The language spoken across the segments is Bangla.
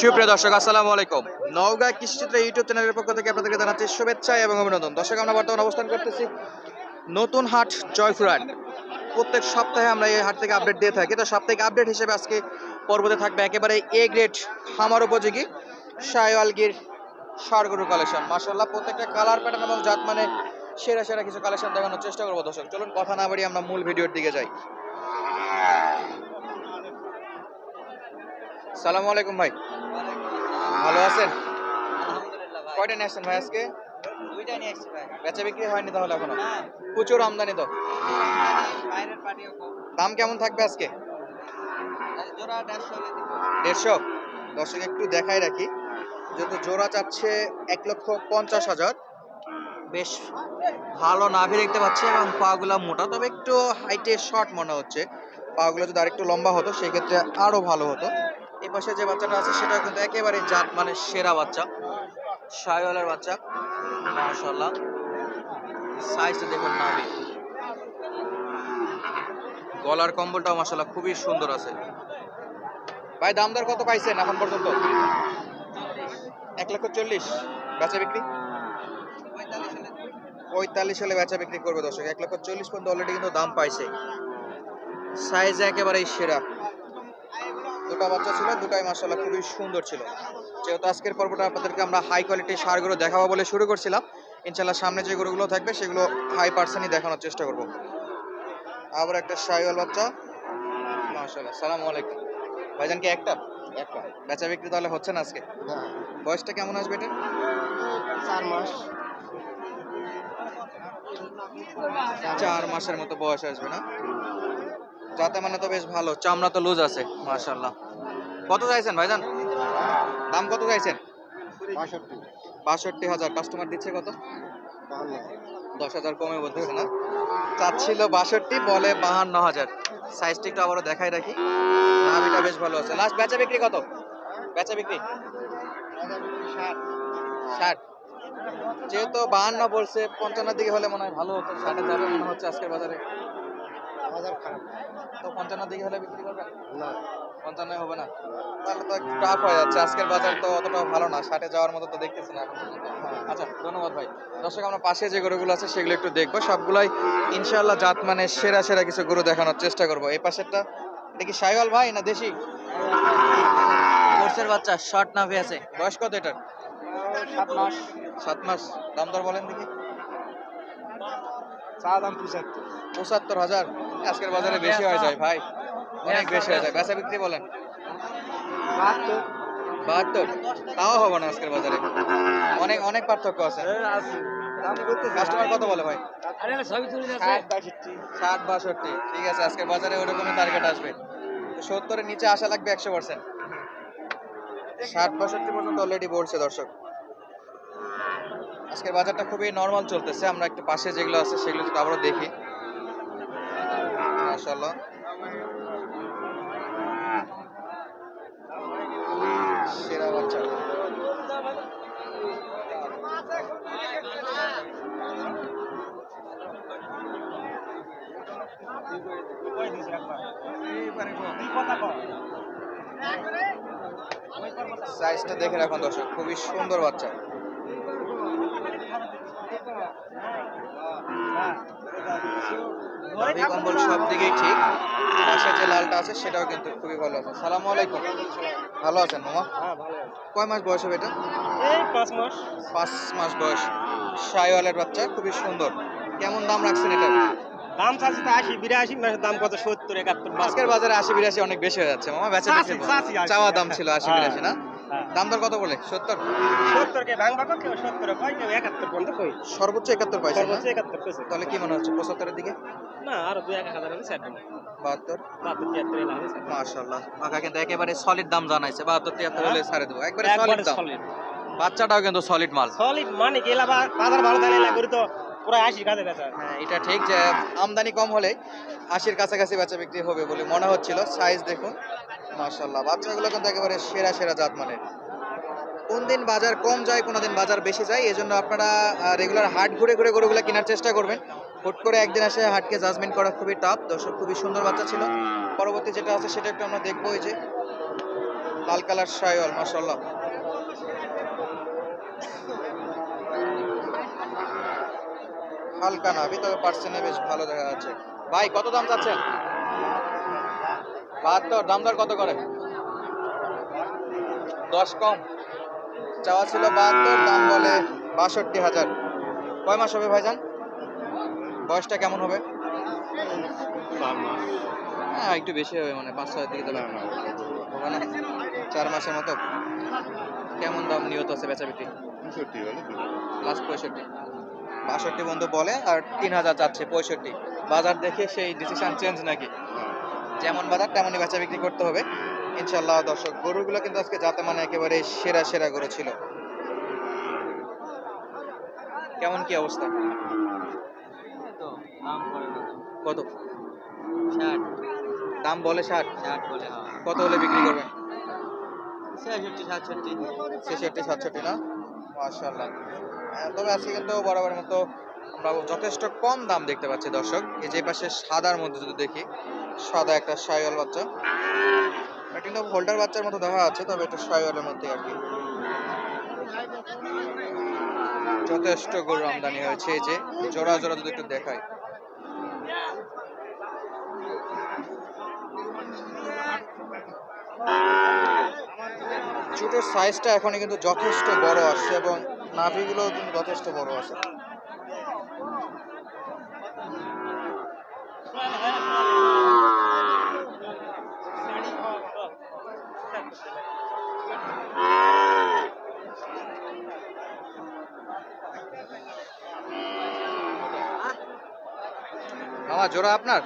সুপ্রিয় দর্শক, আসসালামু আলাইকুম। নওগাঁ কৃষিচিত্র ইউটিউব চ্যানেলের পক্ষ থেকে আপনাদেরকে জানাচ্ছি শুভেচ্ছা এবং অভিনন্দন। দর্শক, আমরা বর্তমানে অবস্থান করতেছি নতুন হাট জয়ফুরহাট প্রত্যেক সপ্তাহে আমরা এই হাট থেকে আপডেট দিয়ে থাকি। তো সাপ্তাহিক আপডেট হিসেবে আজকে পর্বতে থাকবে একেবারে এ গ্রেড খামার উপযোগী শায়ওয়ালগির সারগরু কালেকশন মাসাল্লাহ প্রত্যেকটা কালার প্যাটার্ন এবং জাত মানে সেরা সেরা কিছু কালেকশন দেখানোর চেষ্টা করব দর্শক। চলুন, কথা না বাড়িয়ে আমরা মূল ভিডিওর দিকে যাই। সালামু আলাইকুম ভাই। ভালো আছেন? কয়টা নিয়ে আসছেন ভাই আজকে? দুইটা নিয়ে আসছি ভাই। বেচা বিক্রি হয়নি তাহলে এখনও? প্রচুর আমদানি তো। দাম কেমন থাকবে আজকে? দেড়শো দর্শক একটু দেখাই রাখি। যেহেতু জোড়া চাচ্ছে এক লক্ষ পঞ্চাশ হাজার। বেশ ভালো নাভি দেখতে পাচ্ছি এবং পাগুলা মোটা তবে একটু হাইটে শর্ট মনে হচ্ছে। পাগুলো যদি আরেকটু লম্বা হতো সেই ক্ষেত্রে আরও ভালো হতো। এই পাশে যে বাচ্চাটা আছে, সেটা কিন্তু একেবারে জাত মানে সেরা বাচ্চা। শাহিওয়ালের বাচ্চা মাশাল্লাহ সাইজটা দেখুন নাভি। গলার কম্বলটাও মাশাল্লাহ খুবই সুন্দর আছে। ভাই, দাম দর কত পাইছেন এখন পর্যন্ত? এক লক্ষ চল্লিশ। বেচা বিক্রি? পঁয়তাল্লিশ হলে বেচা বিক্রি করবে দর্শক। এক লক্ষ চল্লিশ পর্যন্ত অলরেডি কিন্তু দাম পাইছে। সাইজ একেবারেই সেরা। দুটো বাচ্চা ছিল দুটাই মাসাল্লাহ খুবই সুন্দর ছিল। যেহেতু আজকের পর্বটা আপনাদেরকে আমরা হাই কোয়ালিটির সারগুলো দেখাবো বলে শুরু করছিলাম ইনশাল্লাহ সামনে যে গরুগুলো থাকবে সেগুলো হাই পার্সেন্টই দেখানোর চেষ্টা করব। আবার একটা শাহিওয়াল বাচ্চা। মাশাল্লাহ সালাম আলাইকুম। ভাইজান কি একটা? একটা। বেচা বিক্রি তাহলে হচ্ছে না আজকে? বয়সটা কেমন আসবে এটা? চার মাস। চার মাসের মতো বয়স আসবে না? যাতে মানে তো বেশ ভালো, চামড়া তো লুজ আছে মাশাল্লাহ কত চাইছেন ভাইজান? দাম কত চাইছেন? বাষট্টি হাজার। কাস্টমার দিচ্ছে কত? দশ হাজার কমে বলতেছে না? চাচ্ছিল বাষট্টি, বলে বাহান্ন হাজার। সাইজটি একটু আবারও দেখাই রাখি। নাভিটা বেশ ভালো আছে। লাস্ট বেচা বিক্রি কত? বেচা বিক্রি? ষাট। যেহেতু বাহান্ন বলছে পঞ্চান্ন দিকে হলে মনে হয় ভালো হতো। ষাটে যাবে, মনে হচ্ছে আজকের বাজারে। বাজার খারাপ। তো পঞ্চান্ন দিকে হলে বিক্রি করবে না। পঞ্চান্ন হবে না। তাহলে তো একটু টাফ হয়ে যাচ্ছে। আজকের বাজার তো অতটা ভালো না। ষাটে যাওয়ার মতো তো দেখতেছি না আচ্ছা ধন্যবাদ ভাই। দর্শক আমরা পাশে যে গরুগুলো আছে সেগুলো একটু দেখব। সবগুলাই ইনশাআল্লাহ জাত মানে সেরা সেরা কিছু গরু দেখানোর চেষ্টা করব। এই পাশেরটা এটা কি সাইওয়াল ভাই না দেশি? কোর্সের বাচ্চা শর্ট নাভি আছে। বয়স কত এটার? সাত মাস। সাত মাস। দাম দর বলেন দেখি। চা দাম পঁচাত্তর। পঁচাত্তর হাজার। আজকের বাজারে বেশি হয়ে যায় ভাই। অনেক বেশি হয়ে যায়। বেচা বিক্রি বলেন। বাহাত্তর। তাও হবে না আজকের বাজারে। অনেক অনেক পার্থক্য আছে। কাস্টমার কত বলে ভাই? ষাট বাষট্টি। ঠিক আছে আজকের বাজারে ওরকমই টার্গেট আসবে। সত্তরের নিচে আসা লাগবে একশো পার্সেন্ট ষাট বাষট্টি পর্যন্ত অলরেডি বলছে দর্শক। আজকের বাজারটা খুবই নর্মাল চলতেছে। আমরা একটু পাশে যেগুলো আছে সেগুলো যদি আবারও দেখি। মাশাল্লাহ সেরা বাচ্চা। সাইজটা দেখে রাখুন দর্শক খুবই সুন্দর বাচ্চা। কম্বল সব দিকেই ঠিক। পাশে যে লালটা আছে সেটাও কিন্তু খুবই ভালো আছে। সালাম আলাইকুম। ভালো আছেন মামা? হ্যাঁ কয় মাস বয়স হবে এটা? পাঁচ মাস। পাঁচ মাস বয়স। শাইওয়ালের বাচ্চা খুবই সুন্দর। কেমন দাম রাখছেন এটা দাম চাচ্ছি তো আশি বিরাশি মাসের দাম কত? সত্তর একাত্তর আজকের বাজারে আশি বিরাশি অনেক বেশি হয়ে যাচ্ছে মামা। বেচা। চাওয়া দাম ছিল আশি। বিরাশি না? হ্যাঁ। দাম দর কত বলে? সত্তর? সত্তর কে ভাঙবা কো কেউ সত্তর কয় কেউ একাত্তর পর্যন্ত কই। সর্বোচ্চ একাত্তর পাইছে সর্বোচ্চ একাত্তর কইছে। তাহলে কি মনে হচ্ছে পঁচাত্তরের দিকে? না আরও দুই এক হাজার হলে ছাড় দেবো বাহাত্তর? বাহাত্তর তিয়াত্তর এলা হলে মাশাল্লাহ কাকা কিন্তু একেবারে সলিড দাম জানাইছে। বাহাত্তর তিয়াত্তর হলে ছাড়ে দেবো। একবারে সলিড দাম। বাচ্চাটাও কিন্তু সলিড মাল। সলিড মানে বাজার ভালো তো পুরো আশি কাজে বেচা হ্যাঁ এটা ঠিক যে আমদানি কম হলে আশির কাছাকাছি বেচা বিক্রি হবে বলে মনে হচ্ছিল। সাইজ দেখুন মাশাল্লাহ বাচ্চাগুলো কিন্তু একেবারে সেরা সেরা জাত মানে কোন দিন বাজার কম যায়, কোনো দিন বাজার বেশি যায় এই জন্য আপনারা রেগুলার হাট ঘুরে ঘুরে গরুগুলো কেনার চেষ্টা করবেন। হুট করে একদিন আসে হাটকে জাজমেন্ট করা খুবই টাফ দর্শক, খুবই সুন্দর বাচ্চা ছিল। পরবর্তী যেটা আছে, সেটা একটু আমরা দেখব, এই যে লাল কালার শাইওয়াল মাশাল্লাহ হালকা নাভি তবে পার্সেন্টে বেশ ভালো দেখা যাচ্ছে। ভাই কত দাম চাচ্ছেন? বাহাত্তর দাম দর কত করে? দশ কম। চাওয়া ছিল বাহাত্তর দাম বলে বাষট্টি হাজার। কয় মাস হবে ভাইজান? বয়সটা কেমন হবে? হ্যাঁ একটু বেশি হবে মানে পাঁচ ছয়ের দিকে তো হবে না। চার মাসের মতো। কেমন দাম নিয়ত আছে বেচা বিক্রি লাস্ট পঁয়ষট্টি। বাষট্টি বন্ধু বলে আর তিন হাজার চাচ্ছে পঁয়ষট্টি। বাজার দেখে সেই ডিসিশন চেঞ্জ নাকি? যেমন বাজার তেমনই বেচা বিক্রি করতে হবে। ইনশাল্লাহ দর্শক গরুগুলো কিন্তু আজকে যাতে মানে একেবারে সেরা সেরা গরু ছিল। কেমন কি অবস্থা? কত? ষাট। দাম বলে ষাট? ষাট বলে হ্যাঁ। কত হলে বিক্রি করবেন? ছেষট্টি সাতষট্টি। ছেষট্টি সাতষট্টি না? মাশাল্লাহ তবে আজকে কিন্তু বরাবরের মতো আমরা যথেষ্ট কম দাম দেখতে পাচ্ছি দর্শক। এই যে পাশে সাদার মধ্যে যদি দেখি, সাদা একটা সাইওয়াল বাচ্চা। কিন্তু হোল্ডার বাচ্চার মতো দেখা যাচ্ছে তবে এটা সাইওয়ালের মধ্যে আর কি। যথেষ্ট গরু আমদানি হয়েছে এই যে। জোড়া জোড়া যদি একটু দেখাই। চুটের সাইজটা এখন কিন্তু যথেষ্ট বড় আসছে এবং নাভিগুলো কিন্তু যথেষ্ট বড় আছে। মামা, জোড়া আপনার?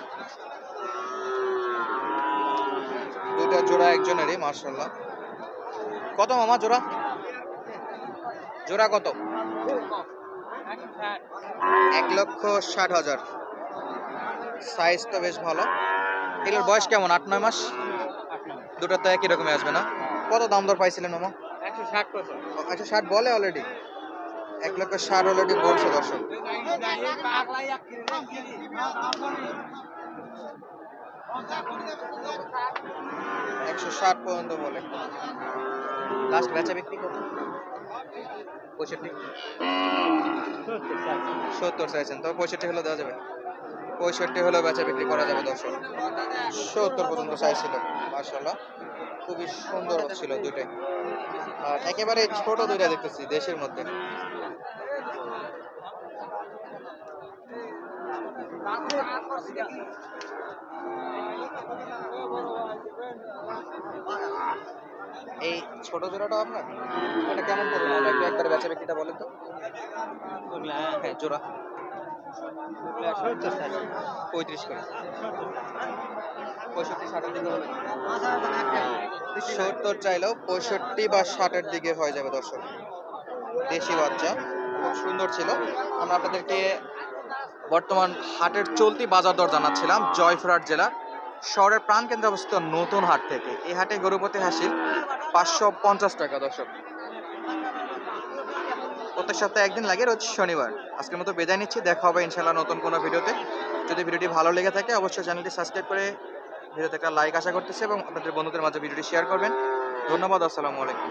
দুইটা জোড়া একজনেরই মার্শাল্লাহ কত মামা, জোড়া? জোড়া কত? এক লক্ষ ষাট হাজার। সাইজ তো বেশ ভালো। এগুলোর বয়স কেমন? আট, নয় মাস? দুটো তো একই রকমই আসবে না? কত দাম দর পাইছিলেন মামা? ষাট একশো ষাট বলে অলরেডি এক লক্ষ ষাট অলরেডি বলছে দর্শক। একশো ষাট পর্যন্ত বলে। লাস্ট বেচা বিক্রি কত পঁয়ষট্টি। সত্তর চাইছেন। তবে পঁয়ষট্টি হলে দেওয়া যাবে। পঁয়ষট্টি হলেও বেচা বিক্রি করা যাবে দর্শক। সত্তর পর্যন্ত চাইছিল মার্শাল্লাহ খুবই সুন্দর ছিল দুইটাই। আর একেবারে ছোট দুইটা দেখতেছি দেশের মধ্যে। এই ছোট জোড়াটা আপনার? এটা কেমন করবেন আমরা একটু একবার বেচা বিক্রিটা বলেন তো। হ্যাঁ জোড়া। পঁয়ত্রিশ করে। পঁয়ষট্টি ষাটের দিকে হবে। সত্তর চাইলেও পঁয়ষট্টি বা ষাটের দিকে হয়ে যাবে দর্শক। দেশি বাচ্চা খুব সুন্দর ছিল। আমরা আপনাদেরকে বর্তমান হাটের চলতি বাজার দর জানাচ্ছিলাম জয়ফুরহাট জেলা। শহরের প্রাণকেন্দ্রে অবস্থিত নতুন হাট থেকে। এই হাটে গরুপতি হাসির পাঁচশো পঞ্চাশ টাকা, দর্শক। প্রত্যেক সপ্তাহে একদিন লাগে, রোজ শনিবার। আজকের মতো বেজায় নিচ্ছি, দেখা হবে ইনশাল্লাহ নতুন কোনো ভিডিওতে। যদি ভিডিওটি ভালো লেগে থাকে, অবশ্যই চ্যানেলটি সাবস্ক্রাইব করে ভিডিওতে একটা লাইক আশা করতেছে এবং আপনাদের বন্ধুদের মাঝে ভিডিওটি শেয়ার করবেন। ধন্যবাদ, আসসালামু আলাইকুম।